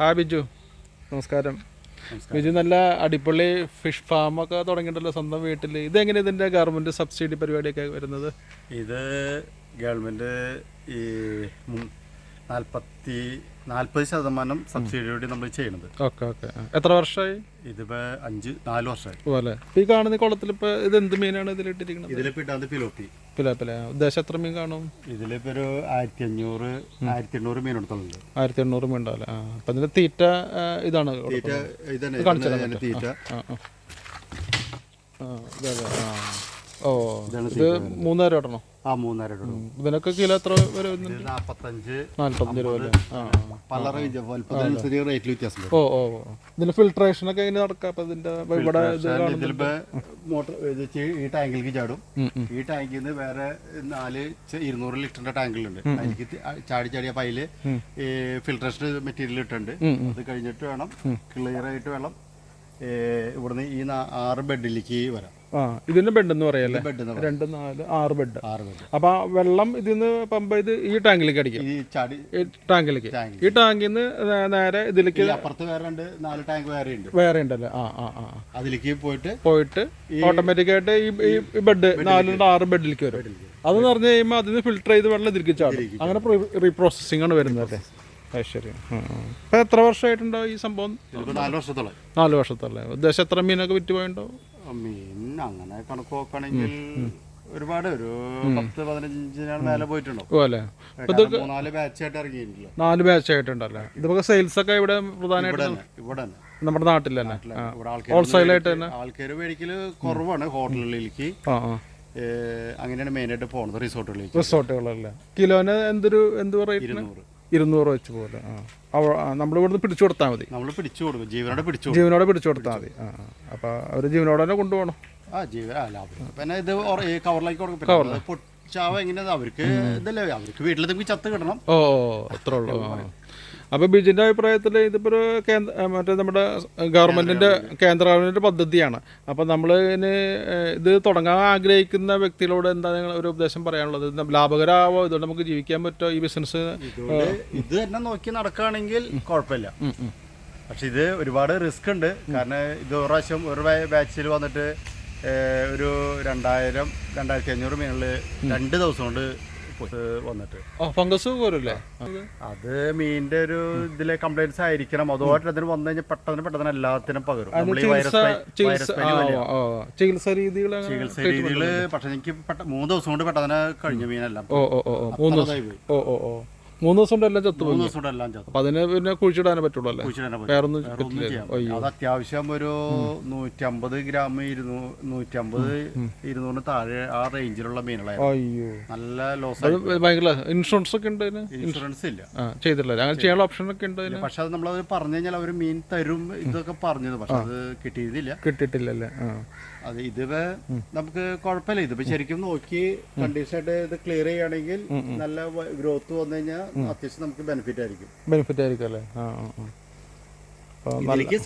ഹാ ബിജു. നമസ്കാരം. ബിജു നല്ല അടിപൊളി ഫിഷ് ഫാമൊക്കെ തുടങ്ങിയിട്ടല്ലോ സ്വന്തം വീട്ടിൽ. ഇതെങ്ങനെ ഇതിന്റെ ഗവൺമെന്റ് സബ്സിഡി പരിപാടിയൊക്കെ വരുന്നത്? ഇത് ഗവൺമെന്റ് ഈ നാൽപ്പത്തി നാൽപ്പത് ശതമാനം സബ്സിഡിയോടെ നമ്മൾ ചെയ്യണത്. Okay okay. എത്ര വർഷമായി? ഇതിപ്പോ അഞ്ച് നാല് വർഷമായി. പോലെ ഈ കാണുന്ന കുളത്തിൽ ഇപ്പൊ ഇത് എന്ത് മീനാണ് ഇതിലിട്ടിരിക്കുന്നത് ഇതിലിപ്പോ ഇട്ടാത് പിലോപ്പി പില പില ഉദ്ദേശം എത്ര മീൻ കാണും? ഇതിലിപ്പോ ഒരു ആയിരത്തി അഞ്ഞൂറ് ആയിരത്തി എണ്ണൂറ് മീൻ എടുത്തുള്ളത് ആയിരത്തി എണ്ണൂറ് മീൻ ഉണ്ടാവില്ല അപ്പൊ ഇതിന്റെ തീറ്റ ഇതാണ് തീറ്റ കാണിച്ചു തീറ്റ. ആ അതെ, ആ. ഓ ഇത് മൂന്നര ഇടണോ ആ മൂന്നര ഇതിനൊക്കെ കിലോ എത്ര രൂപ അല്ലേ? ആ ആ. പല റേഞ്ച് വലുപ്പത്തിനനുസരിച്ച് റേറ്റിൽ വ്യത്യാസം ഓ ഓ. ഇതിന്റെ ഫിൽട്രേഷൻ ഒക്കെ എങ്ങനെ നടക്കാം? അപ്പൊ ഇതിന്റെ ഇവിടെ ഇത് മോട്ടർ ഈ ടാങ്കിലേക്ക് ചാടും. ഈ ടാങ്കിൽ നിന്ന് വേറെ നാല് ഇരുന്നൂറ് ലിറ്ററിന്റെ ടാങ്കിലുണ്ട് അതിലേക്ക് ചാടി ചാടി അപ്പൊ അതിൽ ഫിൽട്രേഷൻ മെറ്റീരിയൽ ഇട്ടുണ്ട് അത് കഴിഞ്ഞിട്ട് വേണം ക്ലിയർ ആയിട്ട് വേണം ഇവിടുന്ന് ഈ ആറ് ബെഡിലേക്ക് വരാം. ആ ഇതിന്റെ ബെഡ് എന്ന് പറയല്ലേ ബെഡ് രണ്ട് നാല് ആറ് ബെഡ്. ആറ് ബെഡ്. അപ്പൊ വെള്ളം വെള്ളം ഇതിന്ന് പമ്പ് ചെയ്ത് ഈ ടാങ്കിലേക്ക് അടിക്കും. ഈ ചാടി ടാങ്കിലേക്ക്. ഈ ടാങ്കിൽ നിന്ന് നേരെ ഇതിലേക്ക് അപ്പുറത്ത് വേറെ ഉണ്ട് നാല് ടാങ്ക് വേറെ ഉണ്ട്. വേറെ ഉണ്ടല്ലേ? ആ ആ ആ. അതിലേക്ക് പോയിട്ട് പോയിട്ട് ഓട്ടോമാറ്റിക് ആയിട്ട് ഈ ഈ ബെഡ് നാല് ആറ് ബെഡിലേക്ക് വരും. അതെന്ന് പറഞ്ഞു കഴിയുമ്പോൾ അതിന് ഫിൽട്ടർ ചെയ്ത് വെള്ളം ഇതിലേക്ക് ചാടും. അങ്ങനെ റീപ്രോസസിംഗ് ആണ് വരുന്നത് അല്ലേ? അത് ശരി. ഇപ്പൊ എത്ര വർഷമായിട്ടുണ്ടോ ഈ സംഭവം? നാല് വർഷത്തോളം. നാല് വർഷത്തല്ലേ ഉദ്ദേശം എത്ര മീനൊക്കെ വിറ്റ് പോയിണ്ടോ മീൻ അങ്ങനെ കണക്ക് നോക്കുകയാണെങ്കിൽ ഒരുപാട്. ഒരു പത്ത് പതിനഞ്ചിനാണ് മേലെ പോയിട്ടുണ്ടോ? ഇറങ്ങിയിട്ടില്ല നാല് ബാച്ച് ആയിട്ടുണ്ടല്ലേ? ഇതിപ്പോ സെയിൽസ് ഒക്കെ ഇവിടെ പ്രധാനമായിട്ട് ഇവിടെ തന്നെ നമ്മുടെ നാട്ടിൽ തന്നെ. ആയിട്ട് തന്നെ? ആൾക്കാർ മേടിക്കൽ കുറവാണ് ഹോട്ടലുകളിലേക്ക്. അങ്ങനെയാണ് മെയിനായിട്ട് പോകുന്നത് റിസോർട്ടുകളിലേക്ക് റിസോർട്ടുകളല്ലേ കിലോന് എന്തൊരു എന്ത് റേറ്റിന് ഇരുന്നൂറ് വെച്ച് പോലെ. ആ. നമ്മൾ ഇവിടുന്ന് പിടിച്ചു കൊടുത്താൽ മതി. നമ്മൾ പിടിച്ചു കൊടുക്കും. ജീവനോടെ പിടിച്ചു ജീവനോടെ പിടിച്ചു കൊടുത്താൽ മതി. ആ അപ്പോൾ അപ്പൊ അവർ ജീവനോടെ തന്നെ കൊണ്ടുപോകണം. ആ ജീവ അല്ല പിന്നെ ഇത് കവറിലേക്ക് കൊടുക്കും. അത് പൊട്ടിച്ചാവ എങ്ങനെയാ? അവർക്ക് ഇതല്ലേ അവർക്ക് വീട്ടിലെന്തെങ്കിലും ചത്ത് കിട്ടണം. ഓ ഓ അത്രേ ഉള്ളൂ. ആ. അപ്പൊ ബിജിന്റെ അഭിപ്രായത്തിൽ ഇതിപ്പോ ഒരു കേന്ദ്ര മറ്റേ നമ്മുടെ ഗവൺമെന്റിന്റെ കേന്ദ്ര ഗവൺമെന്റിന്റെ പദ്ധതിയാണ്. അപ്പോൾ നമ്മൾ ഇതിന് ഇത് തുടങ്ങാൻ ആഗ്രഹിക്കുന്ന വ്യക്തികളോട് എന്താ നിങ്ങൾ ഒരു ഉപദേശം പറയാനുള്ളത്? ലാഭകരമാവോ ഇതുകൊണ്ട് നമുക്ക് ജീവിക്കാൻ പറ്റുമോ ഈ ബിസിനസ് ഇത് തന്നെ നോക്കി നടക്കുകയാണെങ്കിൽ കുഴപ്പമില്ല. പക്ഷെ ഇത് ഒരുപാട് റിസ്ക് ഉണ്ട്. കാരണം ഇത് ഒരു പ്രാവശ്യം ഒരു ബാച്ചിൽ വന്നിട്ട് ഒരു രണ്ടായിരം രണ്ടായിരത്തി അഞ്ഞൂറ് മീനുകളിൽ രണ്ട് ദിവസം കൊണ്ട് വന്നിട്ട്. ഓ ഫംഗസ് പോരല്ലേ? അത് മീനിന്റെ ഒരു ഇതിലെ കംപ്ലൈന്റ്സ് ആയിരിക്കണം. അതുമായിട്ട് അതിന് വന്നു കഴിഞ്ഞാൽ പെട്ടെന്ന് പെട്ടെന്ന് എല്ലാത്തിനും പകരും. ചികിത്സ രീതികൾ ചികിത്സ രീതികൾ പക്ഷെ എനിക്ക് മൂന്ന് ദിവസം കൊണ്ട് പെട്ടെന്ന് കഴിഞ്ഞ മീനെല്ലാം. ഓ ഓ ഓ ഓ ഓ ഓ. മൂന്ന് ദിവസം കൊണ്ട് എല്ലാം ചത്തു മൂന്ന് ദിവസം കൊണ്ട് എല്ലാം ചത്തു. അപ്പൊ അതിന് പിന്നെ കുഴിച്ചിടാനേ പറ്റുള്ളൂ അല്ലേ? വേറൊന്നും. അത് അത്യാവശ്യം ഒരു നൂറ്റമ്പത് ഗ്രാം ഇരുന്നൂ നൂറ്റമ്പത് ഇരുന്നൂറിന് താഴെ ആ റേഞ്ചിലുള്ള മീനുകളായിരുന്നു. അയ്യോ. നല്ല ലോസ് അത് ഭയങ്കര ഇൻഷുറൻസ് ഒക്കെ ഉണ്ട് അതിന്? ഇൻഷുറൻസ് ഇല്ല. ആ ചെയ്തിട്ടില്ല. അങ്ങനെ ചെയ്യാനുള്ള ഓപ്ഷൻ ഒക്കെ ഉണ്ട് അതിന്? പക്ഷെ അത് നമ്മളത് പറഞ്ഞു കഴിഞ്ഞാൽ അവർ മീൻ തരും ഇതൊക്കെ പറഞ്ഞത് പക്ഷെ അത് കിട്ടിയതില്ല കിട്ടിയിട്ടില്ലല്ലേ? ആ. അത് ഇതിപ്പോ നമുക്ക് കുഴപ്പമില്ല. ഇതിപ്പോ ശരിക്കും നോക്കി കണ്ടീഷൻ ആയിട്ട് ഇത് ക്ലിയർ ചെയ്യുകയാണെങ്കിൽ നല്ല ഗ്രോത്ത് വന്നു കഴിഞ്ഞാൽ അത്യാവശ്യം നമുക്ക് ബെനിഫിറ്റ് ആയിരിക്കും. ബെനിഫിറ്റ് ആയിരിക്കും അല്ലേ? ആ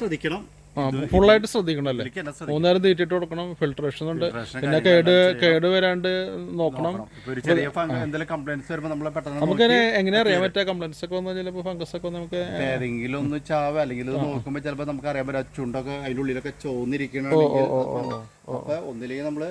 ശ്രദ്ധിക്കണം. ഫുള്ളായിട്ട് ശ്രദ്ധിക്കണല്ലേ? മൂന്നേരം തീറ്റിട്ട് കൊടുക്കണം ഫിൽട്രേഷൻ ഉണ്ട്. പിന്നെ കേട് കേട് വരാണ്ട് നോക്കണം. നമുക്ക് എങ്ങനെ അറിയാൻ പറ്റാ? കംപ്ലൈൻസ് ഒക്കെ വന്നാൽ ചിലപ്പോൾ ഫംഗസ് ഒക്കെ നമുക്ക് ഏതെങ്കിലും ഒന്ന് ചാവ? അല്ലെങ്കിൽ നോക്കുമ്പോൾ ചിലപ്പോൾ നമുക്ക് അറിയാൻ പറ്റും ചുണ്ടൊക്കെ അതിന്റെ ഉള്ളിലൊക്കെ ചോന്നിരിക്കണമെങ്കിൽ അപ്പൊ ഒന്നില്ലെങ്കിൽ നമ്മൾ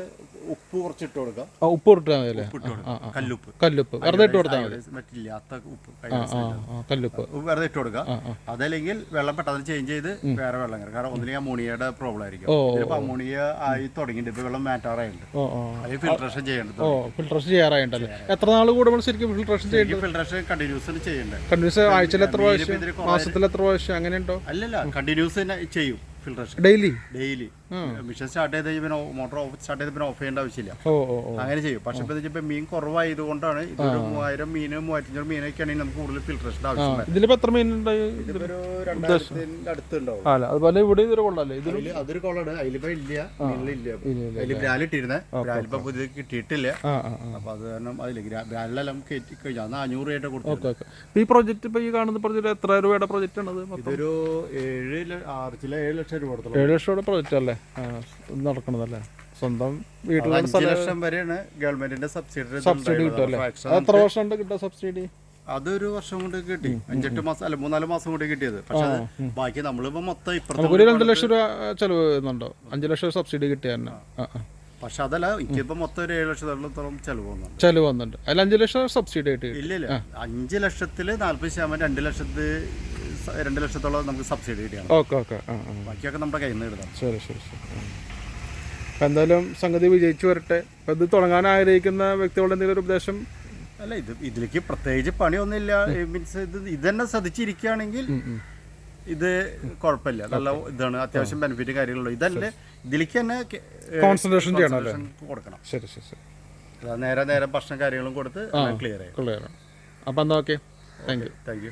ഉപ്പ് കുറച്ചിട്ട് കൊടുക്കാം. ആ, ഉപ്പ് ഇട്ടാൽ മതി അല്ലേ? ഉപ്പ് ഇട്ട് കൊടുക്കാം കല്ലുപ്പ്. കല്ലുപ്പ്. വെറുതെ ഇട്ട് കൊടുത്താൽ മതി. മറ്റില്ലാത്ത ഉപ്പ് ആ ആ കല്ലുപ്പ്. ഉപ്പ് വെറുതെ ഇട്ട് കൊടുക്കാം. അതല്ലെങ്കിൽ വെള്ളം പെട്ടെന്ന് ചേഞ്ച് ചെയ്ത് വേറെ വെള്ളം കയറും. കാരണം ഒന്നിലെ അമോണിയയുടെ പ്രോബ്ലം ആയിരിക്കും. ചിലപ്പോൾ അമോണിയ ആയി തുടങ്ങിയിട്ട് ഇപ്പൊ വെള്ളം മാറ്റാറായുണ്ട് ഓ ഓ. അത് ഫിൽട്രേഷൻ ചെയ്യേണ്ടത് ഓ ഫിൽട്രേഷൻ ചെയ്യാറായിട്ടല്ലേ എത്ര നാൾ കൂടുമ്പോൾ ശരിക്കും ഫിൽട്രേഷൻ ചെയ്യേണ്ടത്? ഈ ഫിൽട്രേഷൻ കണ്ടിന്യൂസ് ചെയ്യേണ്ടത് കണ്ടിന്യൂസ് ആഴ്ചയിൽ എത്ര പ്രാവശ്യം? ഇതിൽ മാസത്തിൽ എത്ര പ്രാവശ്യം? അങ്ങനെ ഉണ്ടോ അല്ലല്ല കണ്ടിന്യൂസ് തന്നെ ചെയ്യും filtration daily daily machine start ചെയ്ത് പിന്നെ മോട്ടോർ ഓഫ് സ്റ്റാർട്ട് ചെയ്ത് പിന്നെ ഓഫ് ചെയ്യേണ്ട ആവശ്യമില്ല. അങ്ങനെ ചെയ്യും. പക്ഷെ ഇപ്പൊ ഇപ്പൊ മീൻ കുറവായതുകൊണ്ടാണ് ഇതൊരു മൂവായിരം മീന് മൂവായിരത്തഞ്ഞൂറ് മീനൊക്കെ ആണെങ്കിൽ നമുക്ക് കൂടുതൽ ഫിൽട്രേഷൻ ആവശ്യം ഇതിലിപ്പോ എത്ര അടുത്തുണ്ടാവും. അതുപോലെ ഇവിടെ ഇതൊരു കൊള്ളാല്ലേ ഇത് അതിൽ അതൊരു കൊള്ളാണ്. അതിലിപ്പോ ഇല്ല. മീനിലില്ല അതിൽ ബ്രാലിട്ടിരുന്നേ ബ്രാലിപ്പോ പുതിയ കിട്ടിയിട്ടില്ല. അപ്പൊ അത് കാരണം അതിൽ ബ്രാലിലെല്ലാം കയറ്റി കഴിഞ്ഞാൽ അന്ന് അഞ്ഞൂറ് രൂപയായിട്ട് കൊടുത്തു ഈ പ്രോജക്റ്റ് ഇപ്പൊ ഈ കാണുന്ന പ്രോജക്റ്റ് എത്ര രൂപയുടെ പ്രോജക്റ്റ് ആണ് ഇതൊരു ഏഴ് ആറ് ചില ഏഴ് ലക്ഷം രൂപ ഏഴ് ലക്ഷം രൂപയുടെ പ്രോജക്റ്റ് അല്ലേ? നടക്കണതല്ലേ? സ്വന്തം വീട്ടിലുള്ള അഞ്ച് ലക്ഷം വരെയാണ് ഗവൺമെന്റിന്റെ സബ്സിഡി സബ്സിഡി കിട്ടും അല്ലേ? അത് എത്ര വർഷം ഉണ്ട് കിട്ടുക സബ്സിഡി? അതൊരു വർഷം കൊണ്ട് കിട്ടി. അഞ്ചെട്ട് മാസം അല്ല മൂന്നാൽ മാസം കൊണ്ട് കിട്ടിയത്. പക്ഷെ ബാക്കി നമ്മളിപ്പോ മൊത്തം ഇപ്പുറത്തെ രണ്ടു രണ്ട് ലക്ഷം രൂപ ചെലവ് വരുന്നുണ്ടോ? അഞ്ചു ലക്ഷം സബ്സിഡി കിട്ടിയ തന്നെ. പക്ഷെ അതല്ല എനിക്കിപ്പോ മൊത്തം ഒരു ഏഴ് ലക്ഷത്തോളം ചെലവ് വന്നുണ്ട് ചെലവ് വന്നിട്ടുണ്ട്. അതിൽ അഞ്ചു ലക്ഷം സബ്സിഡി ആയിട്ട് കിട്ടി. ഇല്ല ഇല്ല അഞ്ച് ലക്ഷത്തിൽ നാല്പത് ശതമാനം രണ്ട് ലക്ഷത്ത് രണ്ട് ലക്ഷത്തോളം നമുക്ക് സബ്സിഡി കിട്ടിയാണ്. Okay okay. ആ ആ. ബാക്കിയൊക്കെ നമ്മുടെ കയ്യിൽ നിന്ന് ഇടുന്നത് ശരി ശരി ശരി. ആ. അപ്പം എന്തായാലും സംഗതി വിജയിച്ചു വരട്ടെ. അപ്പം ഇത് തുടങ്ങാൻ ആഗ്രഹിക്കുന്ന വ്യക്തികളുടെ എന്തെങ്കിലും ഒരു ഉപദേശം? അല്ല ഇത് ഇതിലേക്ക് പ്രത്യേകിച്ച് പണിയൊന്നുമില്ല. മീൻസ് ഇത് ഇതന്നെ ശ്രദ്ധിച്ചിരിക്കുകയാണെങ്കിൽ ഇത് കുഴപ്പമില്ല. നല്ല ഇതാണ് അത്യാവശ്യം ബെനിഫിറ്റ് കാര്യങ്ങളുള്ളൂ ഇതല്ലേ ഇതിലേക്ക് തന്നെ കെ- ഏ, കോൺസെൻട്രേഷൻ ചെയ്യണം അല്ലേ? concentration കൊടുക്കണം. ശരി ശരി ശരി. നേരെ നേരെ ഭക്ഷണം കാര്യങ്ങളും കൊടുത്ത് ക്ലിയർ ആയി. ക്ലിയർ അപ്പം എന്നാൽ okay thank you thank you